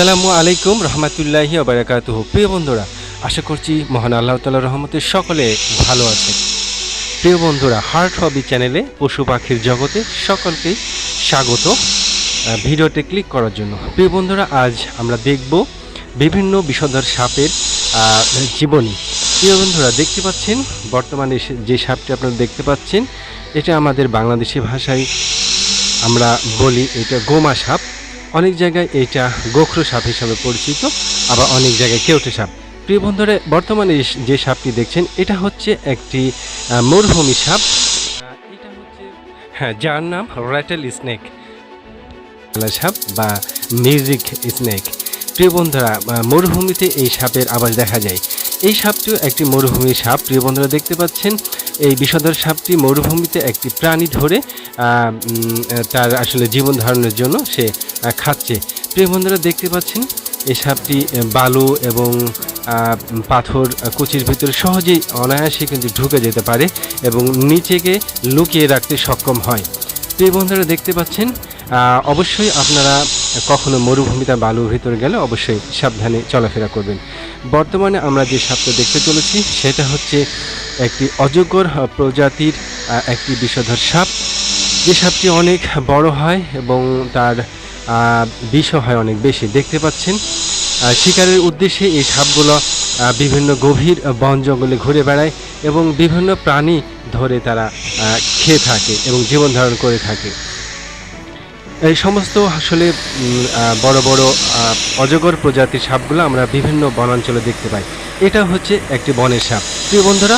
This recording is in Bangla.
আসসালামু আলাইকুম, রহমতুল্লাহি আবরাকাত প্রিয় বন্ধুরা, আশা করছি মহান আল্লাহ তালা রহমতের সকলে ভালো আছে প্রিয় বন্ধুরা হার্ট হবি চ্যানেলে পশু পাখির জগতে সকলকেই স্বাগত ভিডিওতে ক্লিক করার জন্য। প্রিয় বন্ধুরা, আজ আমরা দেখব বিভিন্ন বিষধর সাপের জীবনী। প্রিয় বন্ধুরা, দেখতে পাচ্ছেন, বর্তমানে যে সাপটি আপনারা দেখতে পাচ্ছেন, এটা আমাদের বাংলাদেশি ভাষায় আমরা বলি এটা গোমা সাপ। অনেক জায়গায় এটা গোখরো সাপ হিসাবে পরিচিত, আবার অনেক জায়গায় কেউটে সাপ। প্রিয় বন্ধুরা, বর্তমানে যে সাপটি দেখছেন, এটা হচ্ছে একটি মরুভূমি সাপ। হ্যাঁ যার নাম র্যাটেল স্নেক সাপ বা মিউজিক স্নেক প্রিয় বন্ধুরা মরুভূমিতে এই সাপের আবাস দেখা যায়। এই সাপটিও একটি মরুভূমির সাপ। প্রিয় বন্ধুরা, দেখতে পাচ্ছেন, এই বিষধর সাপটি মরুভূমিতে একটি প্রাণী ধরে তার আসলে জীবন ধারণের জন্য সে খাচ্ছে। প্রিয় বন্ধুরা, দেখতে পাচ্ছেন, এই সাপটি বালু এবং পাথর কুচির ভিতরে সহজেই অনায়াসে কিন্তু ঢুকে যেতে পারে এবং নিচেকে লুকিয়ে রাখতে সক্ষম হয়। প্রিয় বন্ধুরা, দেখতে পাচ্ছেন অবশ্যই আপনারা কখনো মরুভূমিতে বালুর ভিতরে গেলে অবশ্যই সাবধানে চলাফেরা করবেন। বর্তমানে আমরা যে সাপটা দেখতে চলেছি, সেটা হচ্ছে একটি অজগর প্রজাতির একটি বিষধর সাপ। যে সাপটি অনেক বড় হয় এবং তার বিষও হয় অনেক বেশি। দেখতে পাচ্ছেন শিকারের উদ্দেশ্যে এই সাপগুলো বিভিন্ন গভীর বন জঙ্গলে ঘুরে বেড়ায় এবং বিভিন্ন প্রাণী ধরে তারা খেয়ে থাকে এবং জীবন ধারণ করে থাকে। এই সমস্ত আসলে বড় বড় অজগর প্রজাতির সাপগুলো আমরা বিভিন্ন বনাঞ্চলে দেখতে পাই। এটা হচ্ছে একটি বনের সাপ। প্রিয় বন্ধুরা